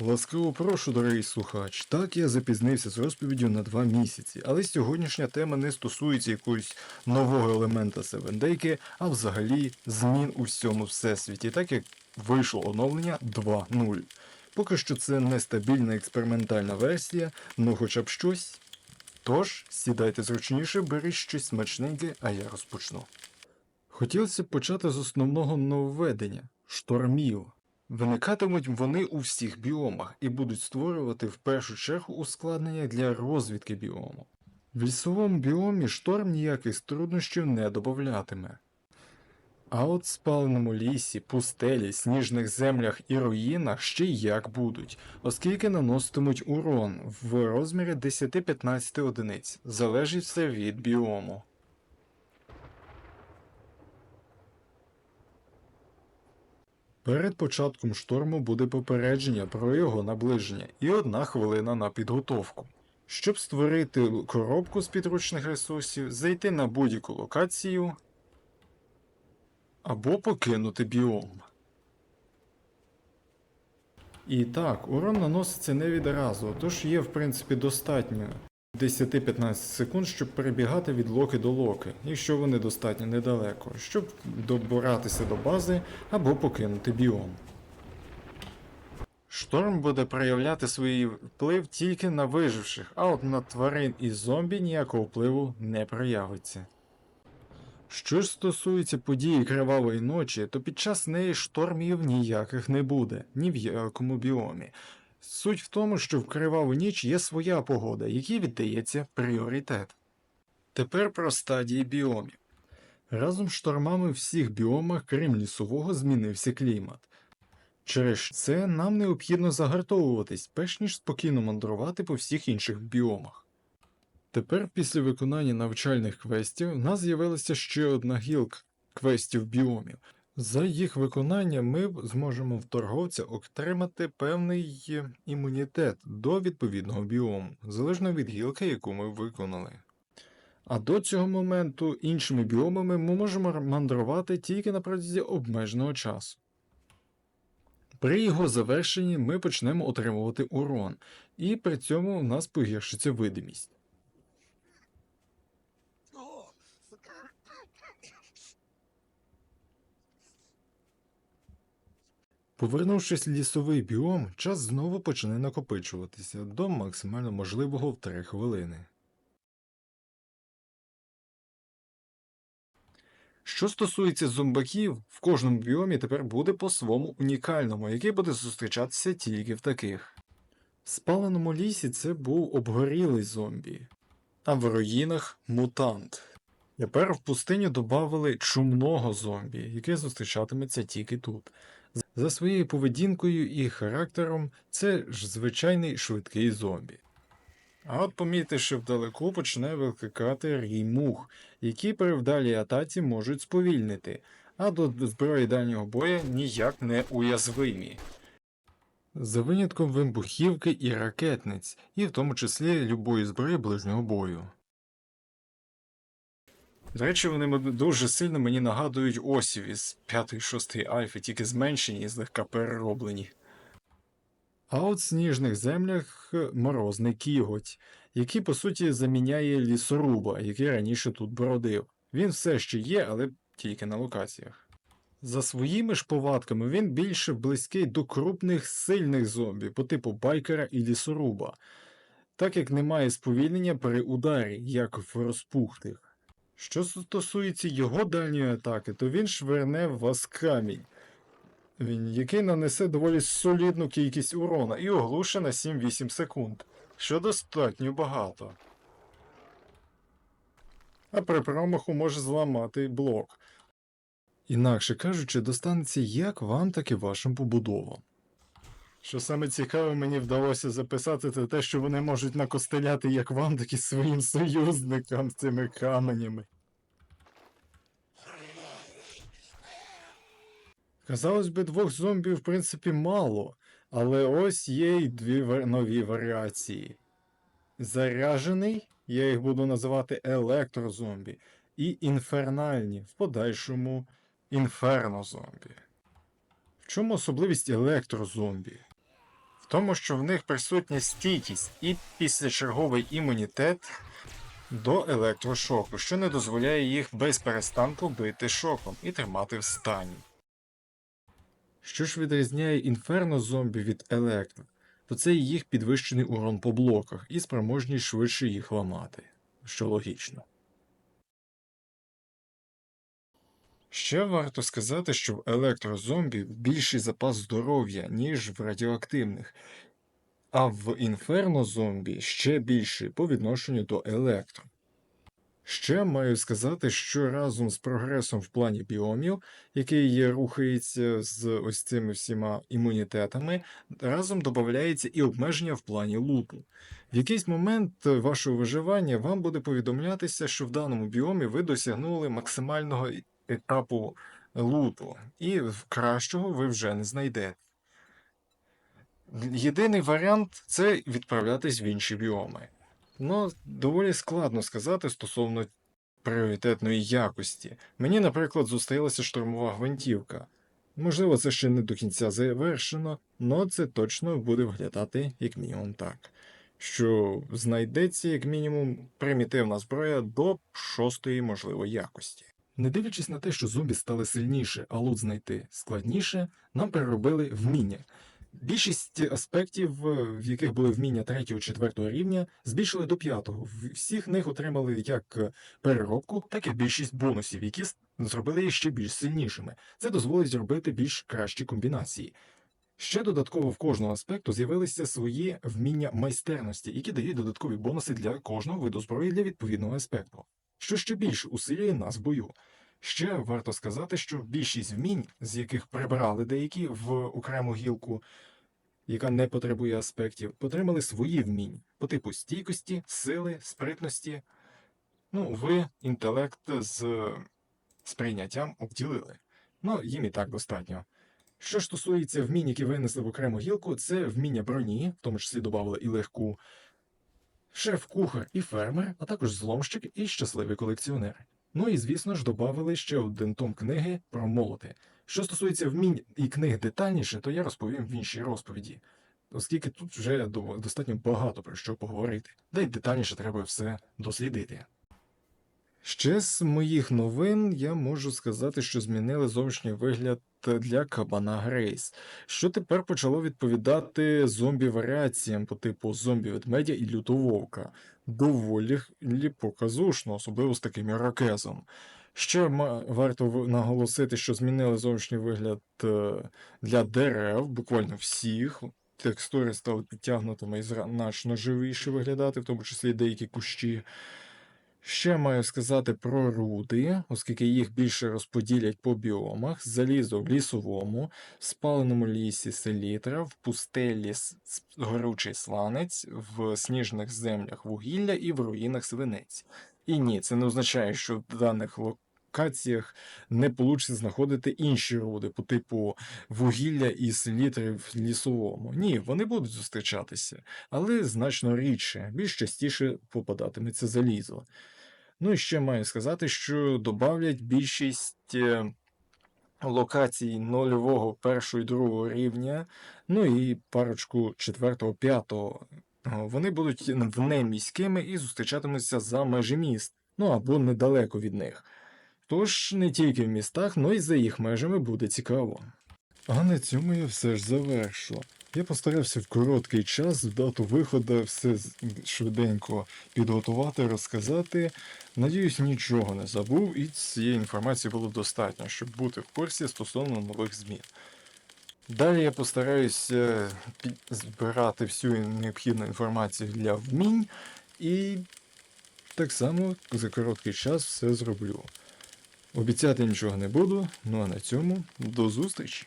Ласкаво прошу, дорогий слухач. Так я запізнився з розповіддю на два місяці, але сьогоднішня тема не стосується якогось нового елемента Севендейки, а взагалі змін у всьому всесвіті, так як вийшло оновлення 2.0. Поки що це нестабільна експериментальна версія, ну хоча б щось. Тож, сідайте зручніше, беріть щось смачненьке, а я розпочну. Хотілося б почати з основного нововведення штормів. Виникатимуть вони у всіх біомах і будуть створювати в першу чергу ускладнення для розвідки біому. В лісовому біомі шторм ніяких труднощів не додатиме. А от в спаленому лісі, пустелі, сніжних землях і руїнах ще як будуть, оскільки наноситимуть урон в розмірі 10-15 одиниць, залежить все від біому. Перед початком шторму буде попередження про його наближення і одна хвилина на підготовку. Щоб створити коробку з підручних ресурсів, зайти на будь-яку локацію або покинути біом. І так, урон наноситься не відразу, тож є в принципі достатньо 10-15 секунд, щоб перебігати від локи до локи, якщо вони достатньо недалеко, щоб добиратися до бази або покинути біом. Шторм буде проявляти свій вплив тільки на виживших, а от на тварин і зомбі ніякого впливу не проявиться. Що ж стосується події Кривавої ночі, то під час неї штормів ніяких не буде, ні в якому біомі. Суть в тому, що в Криваву ніч є своя погода, якій віддається пріоритет. Тепер про стадії біомів. Разом з штормами в всіх біомах, крім лісового, змінився клімат. Через це нам необхідно загартовуватись, перш ніж спокійно мандрувати по всіх інших біомах. Тепер, після виконання навчальних квестів, в нас з'явилася ще одна гілка квестів біомів. За їх виконання ми зможемо в торговця отримати певний е, імунітет до відповідного біому, залежно від гілки, яку ми виконали. А до цього моменту іншими біомами ми можемо мандрувати тільки на протязі обмеженого часу. При його завершенні ми почнемо отримувати урон, і при цьому у нас погіршиться видимість. Повернувшись в лісовий біом, час знову почне накопичуватися до максимально можливого в 3 хвилини. Що стосується зомбаків, в кожному біомі тепер буде по-своєму унікальному, який буде зустрічатися тільки в таких. В спаленому лісі це був обгорілий зомбі, а в руїнах мутант. Тепер в пустиню додали чумного зомбі, яке зустрічатиметься тільки тут. За своєю поведінкою і характером це ж звичайний швидкий зомбі. А от помітьте, що вдалеку почне викликати рій мух, які при вдалій атаці можуть сповільнити, а до зброї дальнього бою ніяк не уязвимі. За винятком вибухівки і ракетниць, і в тому числі любої зброї ближнього бою. До речі, вони дуже сильно мені нагадують осів із 5-6 альфи, тільки зменшені і злегка перероблені. А от в сніжних землях е, морозний кіготь, який по суті заміняє лісоруба, який раніше тут бродив. Він все ще є, але тільки на локаціях. За своїми ж повадками він більше близький до крупних сильних зомбі по типу байкера і лісоруба, так як немає сповільнення при ударі, як в розпухтих. Що стосується його дальньої атаки, то він шверне в вас камінь, який нанесе доволі солідну кількість урона і оглуше на 7-8 секунд, що достатньо багато. А при промаху може зламати блок. Інакше кажучи, достанеться як вам, так і вашим побудовам. Що саме цікаве, мені вдалося записати, це те, що вони можуть накостеляти як вам, так і своїм союзникам з цими каменями. Казалось би, двох зомбів, в принципі, мало, але ось є й дві нові варіації. Заряжений, я їх буду називати електрозомбі, і інфернальні, в подальшому інфернозомбі. В чому особливість електрозомбі? В Тому що в них присутня стійкість і післячерговий імунітет до електрошоку, що не дозволяє їх без перестанку бити шоком і тримати в стані. Що ж відрізняє інферно зомбі від електро, то це їх підвищений урон по блоках і спроможність швидше їх ламати, що логічно. Ще варто сказати, що в електрозомбі більший запас здоров'я, ніж в радіоактивних, а в інферно зомбі ще більший по відношенню до електро. Ще маю сказати, що разом з прогресом в плані біомів, який рухається з ось цими всіма імунітетами, разом додається і обмеження в плані луту. В якийсь момент вашого виживання вам буде повідомлятися, що в даному біомі ви досягнули максимального етапу луту, і кращого ви вже не знайдете. Єдиний варіант це відправлятись в інші біоми. Ну, доволі складно сказати стосовно пріоритетної якості. Мені, наприклад, зустрілася штурмова гвинтівка. Можливо, це ще не до кінця завершено, але це точно буде виглядати як мінімум так. Що знайдеться як мінімум примітивна зброя до шостої можливої якості. Не дивлячись на те, що зомбі стали сильніше, а лут знайти складніше, нам переробили вміння. Більшість аспектів, е, в яких були вміння 3-4 рівня, збільшили до 5-го. Всіх них отримали як е, переробку, так і більшість бонусів, які зробили їх ще більш сильнішими. Це дозволить зробити більш кращі комбінації. Ще додатково в кожного аспекту з'явилися свої вміння майстерності, які дають додаткові бонуси для кожного виду зброї для відповідного аспекту, що ще більше усилює нас в бою. Ще варто сказати, що більшість вмінь, з яких прибрали деякі в окрему гілку, яка не потребує аспектів, отримали свої вмінь по типу стійкості, сили, спритності. Ну, ви інтелект з сприйняттям обділили. Ну, їм і так достатньо. Що ж стосується вмінь, які винесли в окрему гілку, це вміння броні, в тому числі додали і легку, шеф-кухар і фермер, а також зломщик і щасливий колекціонер. Ну і звісно ж додали ще один том книги про молоти. Що стосується вмінь і книг детальніше, то я розповім в іншій розповіді, оскільки тут вже достатньо багато про що поговорити, де й детальніше треба все дослідити. Ще з моїх новин я можу сказати, що змінили зовнішній вигляд для кабана Грейс, що тепер почало відповідати зомбі-варіаціям по типу зомбі-ведмедя і лютововка. Доволі лі показушно, особливо з таким ірокезом. Ще варто наголосити, що змінили зовнішній вигляд е, для дерев, буквально всіх. Текстури стали підтягнутими і значно живіше виглядати, в тому числі деякі кущі. Ще маю сказати про руди, оскільки їх більше розподілять по біомах: залізо в лісовому, в спаленому лісі селітра, в пустелі горючий сланець, в сніжних землях вугілля і в руїнах свинець. І ні, це не означає, що в даних локаціях не получиться знаходити інші руди по типу вугілля і селітри в лісовому. Ні, вони будуть зустрічатися, але значно рідше, більш частіше попадатиметься залізо. Ну і ще маю сказати, що додавлять більшість е, локацій нульового, першого і другого рівня, ну і парочку четвертого, п'ятого. Е, Вони будуть внеміськими і зустрічатимуться за межі міст, ну або недалеко від них. Тож не тільки в містах, но й за їх межами буде цікаво. А на цьому я все ж завершу. Я постарався в короткий час, в дату виходу, все швиденько підготувати, розказати. Надіюсь, нічого не забув, і цієї інформації було достатньо, щоб бути в курсі стосовно нових змін. Далі я постараюся збирати всю необхідну інформацію для вмінь, і так само за короткий час все зроблю. Обіцяти нічого не буду, ну а на цьому до зустрічі!